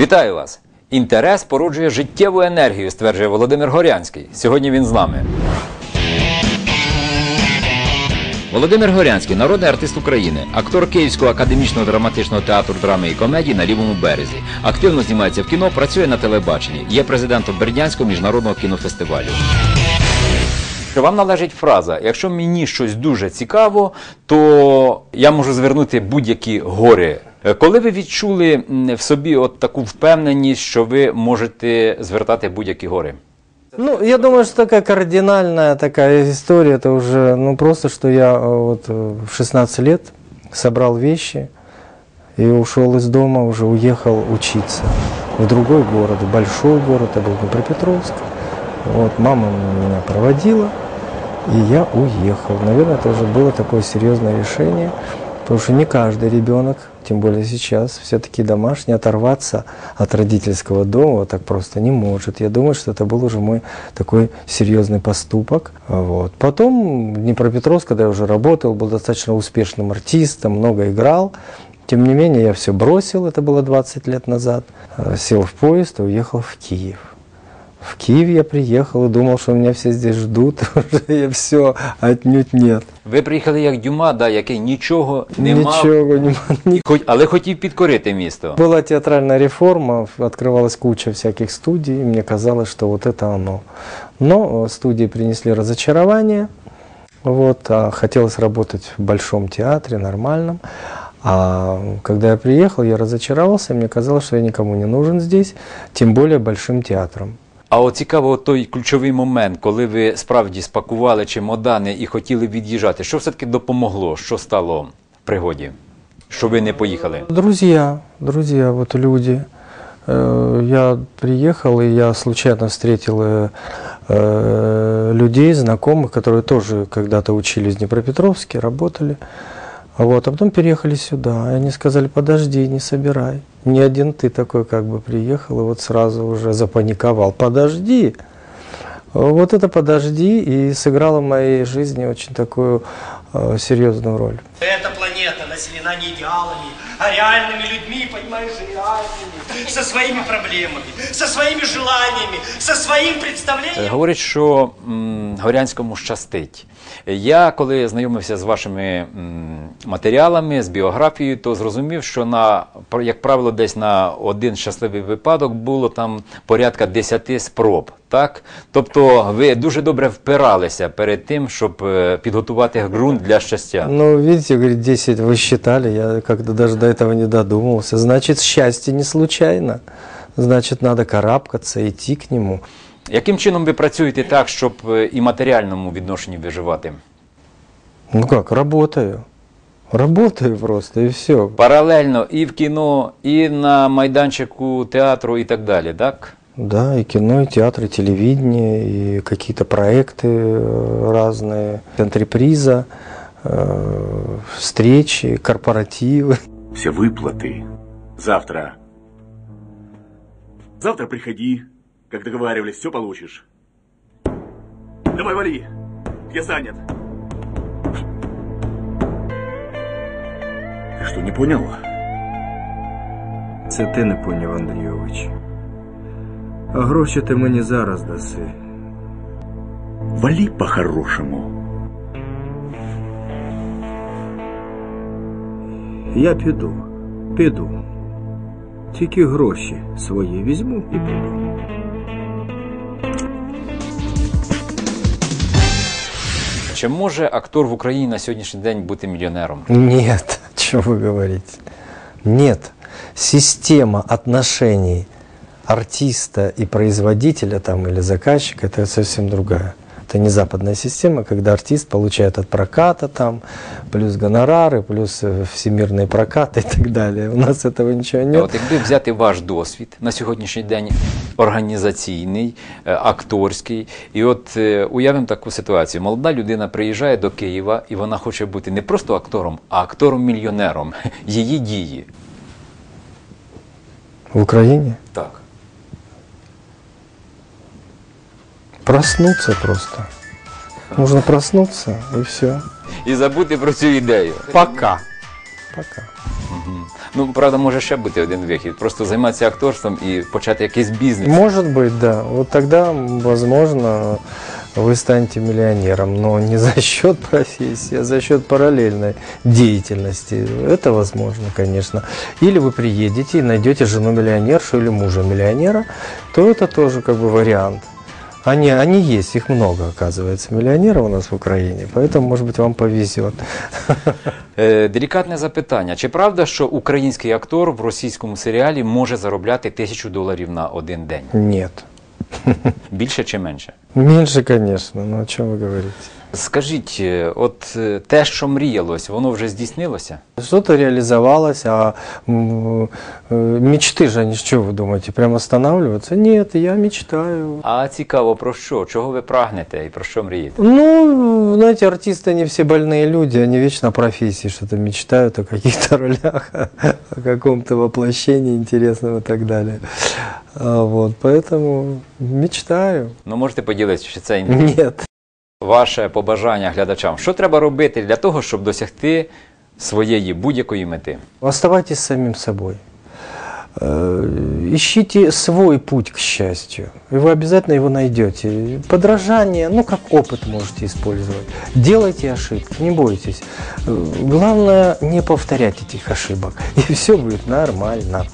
Вітаю вас! Інтерес породжує життєву енергію, стверджує Володимир Горянський. Сьогодні він з нами. Володимир Горянський, народний артист України, актор Київського академічного драматичного театру драми і комедії на лівому березі. Активно знімається в кіно, працює на телебаченні. Є президентом Бердянського міжнародного кінофестивалю. Що вам належить фраза: якщо мені щось дуже цікаво, то я можу звернути будь-які гори. Е, Коли ви відчули м, в собі от таку впевненість, що ви можете звертати будь-які гори? Ну, я думаю, что такая кардинальная такая история, это уже, ну, просто, что я э, вот э, в 16 лет собрал вещи и ушел из дома, уже уехал учиться в другой город, в большой город, это был Днепропетровск. Вот, мама меня проводила, и я уехал. Наверное, это уже было такое серьезное решение, Потому что не каждый ребенок, тем более сейчас, все-таки домашний, оторваться от родительского дома так просто не может. Я думаю, что это был уже мой такой серьезный поступок. Вот. Потом Днепропетровск, когда я уже работал, был достаточно успешным артистом, много играл. Тем не менее, я все бросил, это было 20 лет назад, сел в поезд и уехал в Киев. В Киев я приехал и думал, что меня все здесь ждут, уже я все, отнюдь нет. Ви приїхали як Дюма, да, який нічого не мав, Ничего не м- хоч- але хотів підкорити місто. Была театральная реформа, открывалась куча всяких студий, и мне казалось, что вот это оно. Но э, студии принесли разочарование, вот, а хотелось работать в большом театре, нормальном. А когда я приехал, я разочаровался, мне казалось, что я никому не нужен здесь, тем более большим театром. А от цікаво той ключовий момент, коли ви справді спакували чемодани і хотіли від'їжджати. Що все-таки допомогло? Що стало в пригоді? Що ви не поїхали? Друзья, друзья, вот люди. Э, Я приехал, и я случайно встретил э, э, людей, знакомых, которые тоже когда-то учились в Днепропетровске, работали. Вот, а потом переехали сюда. И они сказали, подожди, не собирай. Не один ты такой как бы приехал, и вот сразу уже запаниковал. Подожди. Вот это подожди и сыграло в моей жизни очень такую э, серьезную роль. Эта планета населена не идеалами, а реальными людьми, понимаешь, реальными, со своими проблемами, со своими желаниями, со своим представлением. Говорять, що м, Горянському щастить. Я, коли знайомився з вашими матеріалами, з біографією, то зрозумів, що на як правило, десь на один щасливий випадок було там порядка 10 спроб. Так? Тобто ви дуже добре впиралися перед тим, щоб е, підготувати ґрунт для щастя. Ну, видите, говорит, 10 вы считали, я как-то до этого не додумался. Значит, счастье не случайно Значит, надо карабкаться, идти к нему. Яким чином ви працюєте так, щоб е, і матеріальному відношенні виживати? Ну как, работаю. Работаю просто, и все. Паралельно і в кіно, і на майданчику театру, і так далі, так? Да, и кино, и театр, и телевидение, и какие-то проекты э, разные, антреприза, э, встречи, корпоративы. Все выплаты. Завтра. Завтра приходи. Как договаривались, все получишь. Давай вали. Я занят. Ты что, не понял? Це ти не поняв, Андрійович. А гроші ти мені зараз даси. Вали по-хорошему. Я піду, піду. Тільки гроші свої візьму і піду. Чи може актор в Україні на сьогоднішній день бути мільйонером? Нет, что вы говорите? Нет. Система отношений артиста и производителя там, или заказчика это совсем другая. Это не западная система, когда артист получает от проката там, плюс гонорары, плюс э, всемирные прокаты и так далее. У нас этого ничего А нет. От якби взяти ваш досвід на сьогоднішній день організаційний, е, акторський, і от е, уявимо таку ситуацію: молода людина приїжджає до Києва, і вона хоче бути не просто актором, а актором-мільйонером. Її дії. В Украине Так. проснуться просто. Нужно проснуться и все. І забути про цю ідею. Пока. Пока. Ну, правда, може ще бути один вихід. Просто займатися акторством і почати якийсь бізнес. Может быть, да. Вот тогда, возможно, вы станете миллионером, но не за счет профессии, а за счет параллельной деятельности. Это возможно, конечно. Или вы приедете и найдете жену миллионершу или мужа миллионера, то это тоже как бы вариант. Они, они есть, их много, оказывается, миллионеров у нас в Украине, поэтому, может быть, вам повезет. Е, делікатне запитання. Чи правда, що український актор в російському серіалі може заробляти тисячу доларів на один день? Нет. Більше чи менше? Меньше, конечно, но о чем вы говорите? Скажіть, е, от е, те, що мріялось, воно вже здійснилося? Что-то реализовалось, а м, э, мечты же, они ж что вы думаете, прям останавливаться? Нет, я мечтаю. А цікаво про що? Чого ви прагнете і про що мрієте? Ну, знаете, артисты они все больные люди, они вечно о профессии что-то мечтают, о каких-то ролях, о каком-то воплощении интересном и так далее. А Вот, поэтому мечтаю. Ну можете поділитися, чи це інтим? Нет. ваше побажання глядачам. Що треба робити для того, щоб досягти своєї будь-якої мети? Оставайтесь самим собой. Э, Ищите свой путь к счастью, и вы обязательно его найдете. Подражание, ну как опыт можете использовать. Делайте ошибки, не бойтесь. Э, Главное не повторять этих ошибок, и все будет нормально.